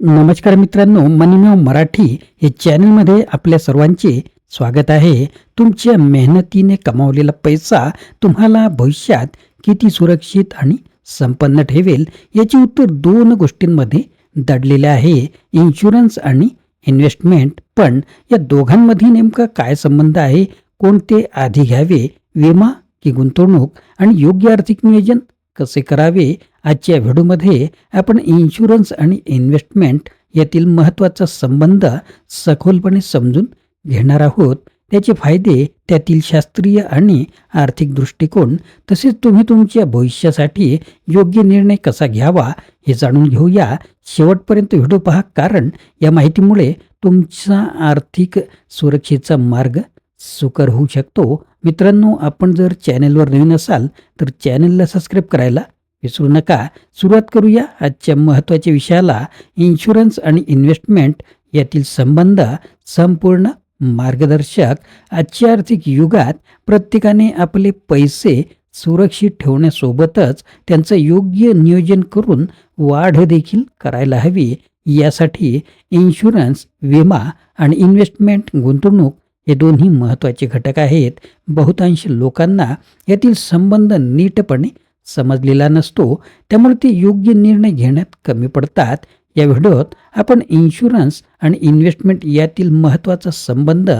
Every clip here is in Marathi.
नमस्कार मित्रांनो मनीमेव मराठी हे चॅनलमध्ये आपल्या सर्वांचे स्वागत आहे. तुमच्या मेहनतीने कमावलेला पैसा तुम्हाला भविष्यात किती सुरक्षित आणि संपन्न ठेवेल याचे उत्तर दोन गोष्टींमध्ये दडलेले आहे. इन्शुरन्स आणि इन्व्हेस्टमेंट पण या दोघांमध्ये नेमका काय संबंध आहे? कोणते आधी घ्यावे? विमा की गुंतवणूक? आणि योग्य आर्थिक नियोजन कसे करावे? आजच्या व्हिडिओमध्ये आपण इन्शुरन्स आणि इन्व्हेस्टमेंट यातील महत्त्वाचा संबंध सखोलपणे समजून घेणार आहोत. त्याचे फायदे त्यातील शास्त्रीय आणि आर्थिक दृष्टिकोन तसेच तुम्ही तुमच्या भविष्यासाठी योग्य निर्णय कसा घ्यावा हे जाणून घेऊया. शेवटपर्यंत व्हिडिओ पहा कारण या माहितीमुळे तुमचा आर्थिक सुरक्षेचा मार्ग सुकर होऊ शकतो. मित्रांनो आपण जर चॅनेलवर नवीन असाल तर चॅनेलला सबस्क्राईब करायला विसरू नका. सुरुवात करूया आजच्या महत्त्वाच्या विषयाला. इन्शुरन्स आणि इन्व्हेस्टमेंट यातील संबंध संपूर्ण मार्गदर्शक. आजच्या आर्थिक युगात प्रत्येकाने आपले पैसे सुरक्षित ठेवण्यासोबतच त्यांचं योग्य नियोजन करून वाढ देखील करायला हवी. यासाठी इन्शुरन्स विमा आणि इन्व्हेस्टमेंट गुंतवणूक हे दोन्ही महत्त्वाचे घटक आहेत. बहुतांश लोकांना यातील संबंध नीटपणे समजलेला नसतो त्यामुळे ते योग्य निर्णय घेण्यात कमी पडतात. या व्हिडिओत आपण इन्शुरन्स आणि इन्व्हेस्टमेंट यातील महत्त्वाचा संबंध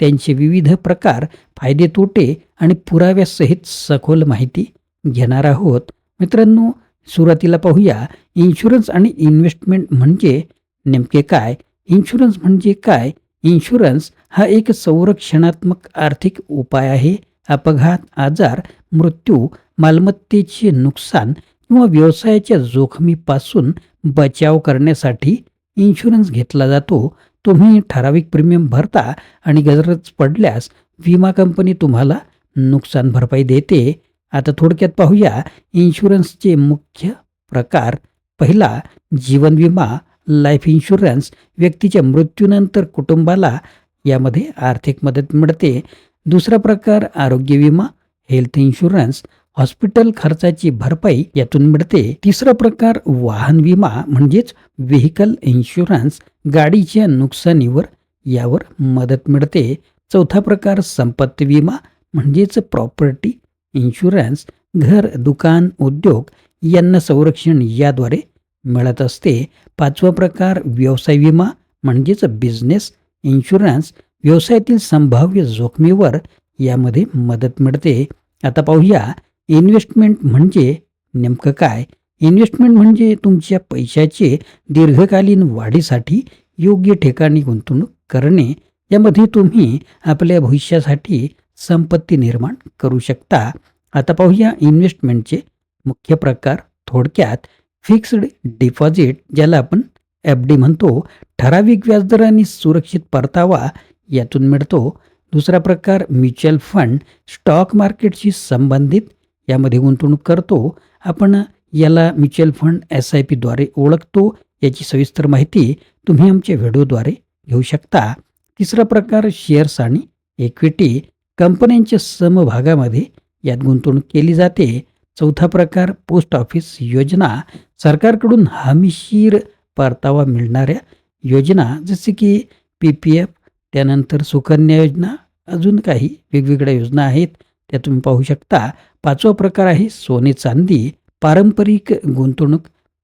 त्यांचे विविध प्रकार फायदे तोटे आणि पुराव्यासहित सखोल माहिती घेणार आहोत. मित्रांनो सुरुवातीला पाहूया इन्शुरन्स आणि इन्व्हेस्टमेंट म्हणजे नेमके काय? इन्शुरन्स म्हणजे काय? इन्शुरन्स हा एक संरक्षणात्मक आर्थिक उपाय आहे. अपघात आजार मृत्यू मालमत्तेचे नुकसान किंवा व्यवसायाच्या जोखमीपासून बचाव करण्यासाठी इन्शुरन्स घेतला जातो. तुम्ही ठराविक प्रीमियम भरता आणि गरज पडल्यास विमा कंपनी तुम्हाला नुकसान भरपाई देते. आता थोडक्यात पाहूया. इन्शुरन्सचे मुख्य प्रकार. पहिला जीवन विमा लाईफ इन्शुरन्स व्यक्तीच्या मृत्यूनंतर कुटुंबाला यामध्ये आर्थिक मदत मिळते. दुसरा प्रकार आरोग्य विमा हेल्थ इन्शुरन्स हॉस्पिटल खर्चाची भरपाई यातून मिळते. तिसरा प्रकार वाहन विमा म्हणजेच व्हेकल इन्शुरन्स गाडीच्या नुकसानीवर यावर मदत मिळते. चौथा प्रकार संपत्ती विमा म्हणजेच प्रॉपर्टी इन्शुरन्स घर दुकान उद्योग यांना संरक्षण याद्वारे मिळत असते. पाचवा प्रकार व्यवसाय विमा म्हणजेच बिझनेस इन्शुरन्स व्यवसायातील संभाव्य जोखमीवर यामध्ये मदत मिळते. आता पाहूया इन्व्हेस्टमेंट म्हणजे नेमकं काय? इन्व्हेस्टमेंट म्हणजे तुमच्या पैशाचे दीर्घकालीन वाढीसाठी योग्य ठिकाणी गुंतवणूक करणे यामध्ये तुम्ही आपल्या भविष्यासाठी संपत्ती निर्माण करू शकता. आता पाहूया इन्व्हेस्टमेंटचे मुख्य प्रकार. थोडक्यात फिक्स्ड डिपॉझिट ज्याला आपण एफ डी म्हणतो ठराविक व्याजदराने सुरक्षित परतावा यातून मिळतो. दुसरा प्रकार म्युच्युअल फंड स्टॉक मार्केटशी संबंधित यामध्ये गुंतवणूक करतो. आपण याला म्युच्युअल फंड एस आय पीद्वारे ओळखतो. याची सविस्तर माहिती तुम्ही आमच्या व्हिडिओद्वारे घेऊ शकता. तिसरा प्रकार शेअर्स आणि इक्विटी. कंपन्यांच्या समभागामध्ये यात गुंतवणूक केली जाते. चौथा प्रकार पोस्ट ऑफिस योजना. सरकारकडून हमीशीर परतावा मिळणाऱ्या योजना जसे की पी पी एफ त्यानंतर सुकन्या योजना. अजून काही वेगवेगळ्या योजना आहेत. त्या तुम्ही पाहू शकता. पाचवा प्रकार आहे सोने चांदी. पारंपरिक गुंतवणूक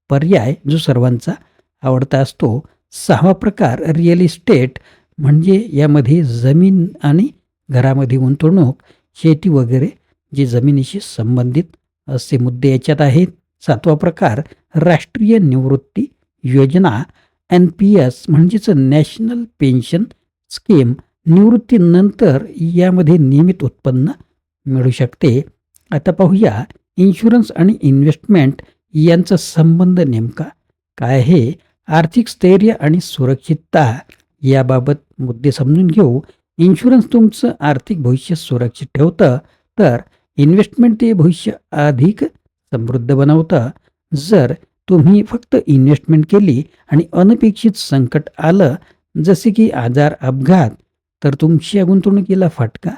पर्याय जो सर्वांचा आवडता असतो. सहावा प्रकार रिअल इस्टेट म्हणजे यामध्ये जमीन आणि घरामध्ये गुंतवणूक शेती वगैरे जे जमिनीशी संबंधित असे मुद्दे याच्यात आहेत. सातवा प्रकार राष्ट्रीय निवृत्ती योजना एन पी एस म्हणजेच नॅशनल पेन्शन स्कीम निवृत्तीनंतर यामध्ये नियमित उत्पन्न मिळू शकते. आता पाहूया इन्शुरन्स आणि इन्व्हेस्टमेंट यांचा संबंध नेमका काय आहे? आर्थिक स्थैर्य आणि सुरक्षितता याबाबत मुद्दे समजून घेऊ. इन्शुरन्स तुमचं आर्थिक भविष्य सुरक्षित ठेवतं तर इन्व्हेस्टमेंट ते भविष्य अधिक समृद्ध बनवतं. जर तुम्ही फक्त इन्व्हेस्टमेंट केली आणि अनपेक्षित संकट आलं जसे की आजार अपघात तर तुमच्या गुंतवणुकीला फटका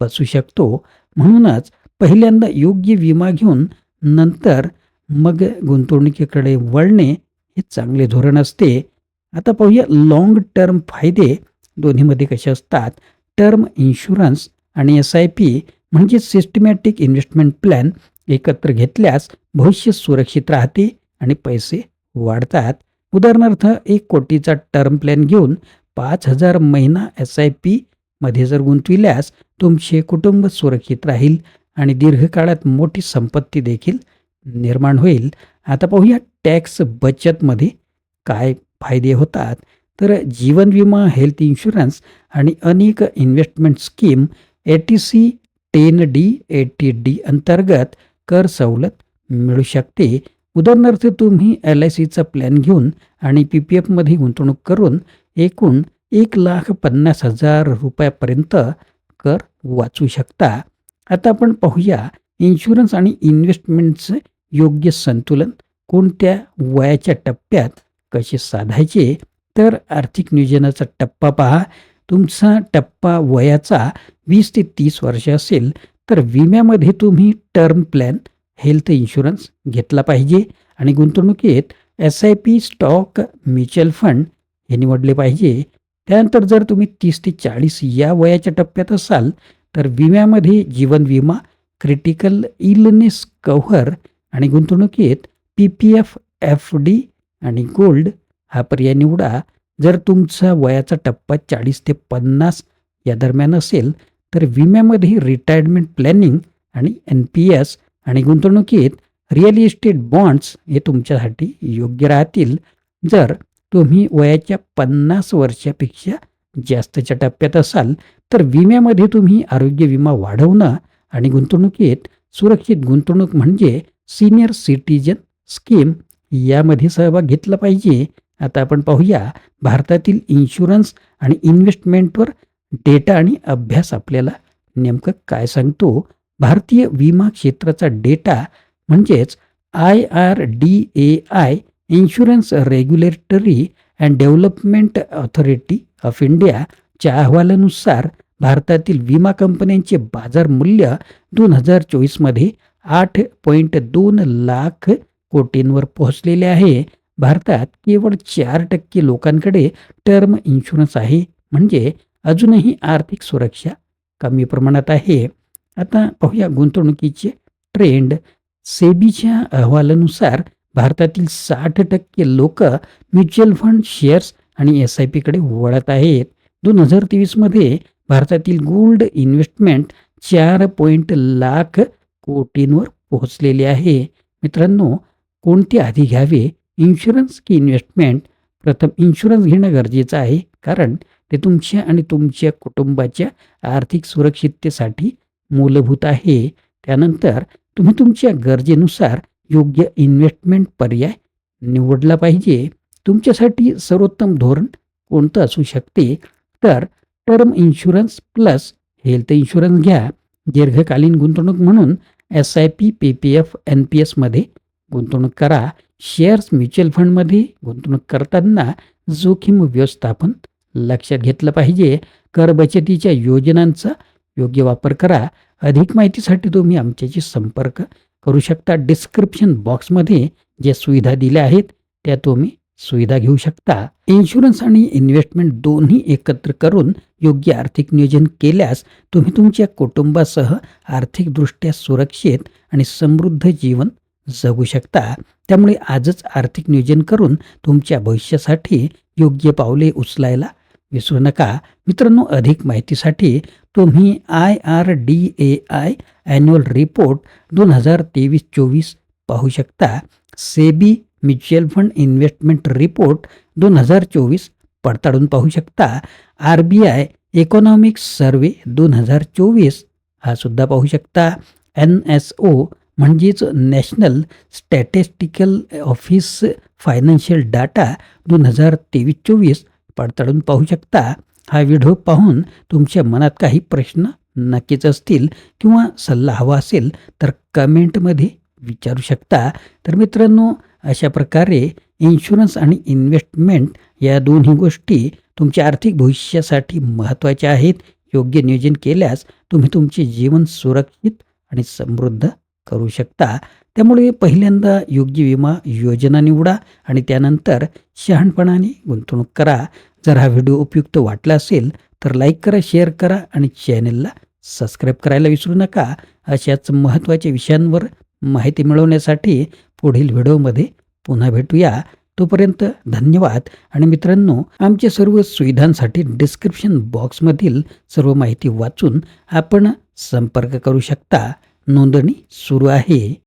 बसू शकतो. म्हणूनच पहिल्यांदा योग्य विमा घेऊन नंतर मग गुंतवणुकीकडे वळणे हे चांगले धोरण असते. आता पाहूया लाँग टर्म फायदे दोन्हीमध्ये कसे असतात. टर्म इन्शुरन्स आणि एस आय पी म्हणजे सिस्टमॅटिक इन्व्हेस्टमेंट प्लॅन एकत्र घेतल्यास भविष्य सुरक्षित राहते आणि पैसे वाढतात. उदाहरणार्थ एक कोटीचा टर्म प्लॅन घेऊन पाच हजार महिना एस आय पी मध्ये जर गुंतविल्यास तुमचे कुटुंब सुरक्षित राहील आणि दीर्घकाळात मोठी संपत्ती देखील निर्माण होईल. आता पाहूया टॅक्स बचतमध्ये काय फायदे होतात. तर जीवन विमा हेल्थ इन्शुरन्स आणि अनेक investment scheme eighty C ten D eighty D अंतर्गत कर सवलत मिळू शकते. उदाहरणार्थ तुम्ही एल आय सीचा प्लॅन घेऊन आणि पी पी एफमध्ये गुंतवणूक करून एकूण एक लाख पन्नास हजार रुपयापर्यंत कर वाचू शकता. आता आपण पाहूया इन्शुरन्स आणि इन्व्हेस्टमेंटचं योग्य संतुलन कोणत्या वयाच्या टप्प्यात कसे साधायचे? तर आर्थिक नियोजनाचा टप्पा पहा. तुमचा टप्पा वयाचा वीस ते तीस वर्ष असेल तर विम्यामध्ये तुम्ही टर्म प्लॅन हेल्थ इन्शुरन्स घेतला पाहिजे आणि गुंतवणुकीत S I P stock mutual fund हे निवडले पाहिजे. त्यानंतर जर तुम्ही तीस ते चाळीस या वयाच्या टप्प्यात असाल तर विम्यामध्ये जीवन विमा क्रिटिकल इलनेस कव्हर आणि गुंतवणुकीत P P F F D आणि गोल्ड हा पर्याय निवडा. जर तुमचा वयाचा टप्पा चाळीस ते पन्नास या दरम्यान असेल तर विम्यामध्ये रिटायरमेंट प्लॅनिंग आणि एन पी एस आणि गुंतवणुकीत रिअल इस्टेट बॉन्ड्स हे तुमच्यासाठी योग्य राहतील. जर तुम्ही वयाच्या पन्नास वर्षापेक्षा जास्तच्या टप्प्यात असाल तर विम्यामध्ये तुम्ही आरोग्य विमा वाढवणं आणि गुंतवणुकीत सुरक्षित गुंतवणूक म्हणजे सिनियर सिटीजन स्कीम यामध्ये सहभाग घेतला पाहिजे. आता आपण पाहूया भारतातील इन्शुरन्स आणि इन्व्हेस्टमेंटवर डेटा आणि अभ्यास आपल्याला नेमकं काय सांगतो? भारतीय विमा क्षेत्राचा डेटा म्हणजेच I R D A I insurance regulatory and development authority of इंडियाच्या अहवालानुसार भारतातील विमा कंपन्यांचे बाजार मूल्य दोन हजार चोवीसमध्ये आठ पॉईंट दोन लाख कोटींवर पोहोचलेले आहे. भारतात केवळ चार टक्के लोकांकडे टर्म इन्शुरन्स आहे. म्हणजे अजूनही आर्थिक सुरक्षा कमी प्रमाणात आहे. आता पाहूया गुंतवणुकीचे ट्रेंड. सेबीच्या अहवालानुसार भारतातील साठ टक्के लोक म्युच्युअल फंड शेअर्स आणि एस आय पीकडे वळत आहेत. दोन हजार तेवीसमध्ये भारतातील गोल्ड इन्व्हेस्टमेंट चार पॉईंट लाख कोटींवर पोहोचलेले आहे. मित्रांनो कोणते आधी घ्यावे? इन्शुरन्स की इन्व्हेस्टमेंट? प्रथम इन्शुरन्स घेणं गरजेचं आहे कारण ते तुमच्या आणि तुमच्या कुटुंबाच्या आर्थिक सुरक्षिततेसाठी मूलभूत आहे. त्यानंतर तुम्ही तुमच्या गरजेनुसार योग्य इन्व्हेस्टमेंट पर्याय निवडला पाहिजे. तुमच्यासाठी सर्वोत्तम धोरण कोणतं असू शकते? तर term insurance plus health insurance घ्या. दीर्घकालीन गुंतवणूक म्हणून S I P P P F N P एसमध्ये गुंतवणूक करा. शेअर्स म्युच्युअल फंडमध्ये गुंतवणूक करताना जोखीम व्यवस्थापन लक्षात घेतलं पाहिजे. कर बचतीच्या योजनांचा योग्य वापर करा. अधिक माहितीसाठी तुम्ही आमच्याशी संपर्क करू शकता. डिस्क्रिप्शन बॉक्समध्ये ज्या सुविधा दिल्या आहेत त्या तुम्ही सुविधा घेऊ शकता. इन्शुरन्स आणि इन्व्हेस्टमेंट दोन्ही एकत्र करून योग्य आर्थिक नियोजन केल्यास तुम्ही तुमच्या कुटुंबासह आर्थिकदृष्ट्या सुरक्षित आणि समृद्ध जीवन जगू शकता. त्यामुळे आजच आर्थिक नियोजन करून तुमच्या भविष्यासाठी योग्य पावले उचलायला विसरू नका. मित्रांनो अधिक माहितीसाठी तुम्ही I R D A I annual report दोन हजार तेवीस चोवीस पाहू शकता. SEBI mutual fund investment report दोन हजार चोवीस पडताळून पाहू शकता. R B I economic survey दोन हजार चोवीस हा सुद्धा पाहू शकता. एन एस ओ म्हणजेच national statistical office financial data दोन हजार तेवीस चोवीस पडताळून पाहू शकता. हा व्हिडिओ पाहून तुमच्या मनात काही प्रश्न नक्कीच असतील किंवा सल्ला हवा असेल तर कमेंटमध्ये विचारू शकता. तर मित्रांनो अशा प्रकारे इन्शुरन्स आणि इन्व्हेस्टमेंट या दोन्ही गोष्टी तुमच्या आर्थिक भविष्यासाठी महत्त्वाच्या आहेत. योग्य नियोजन केल्यास तुम्ही तुमचे जीवन सुरक्षित आणि समृद्ध करू शकता. त्यामुळे पहिल्यांदा योग्य विमा योजना निवडा आणि त्यानंतर शहाणपणाने गुंतवणूक करा. जर हा व्हिडिओ उपयुक्त वाटला असेल तर लाईक करा शेअर करा आणि चॅनलला सबस्क्राईब करायला विसरू नका. अशाच महत्त्वाच्या विषयांवर माहिती मिळवण्यासाठी पुढील व्हिडिओमध्ये पुन्हा भेटूया. तोपर्यंत धन्यवाद आणि मित्रांनो आमच्या सर्व सुविधांसाठी डिस्क्रिप्शन बॉक्समधील सर्व माहिती वाचून आपण संपर्क करू शकता. नोंदणी सुरू आहे.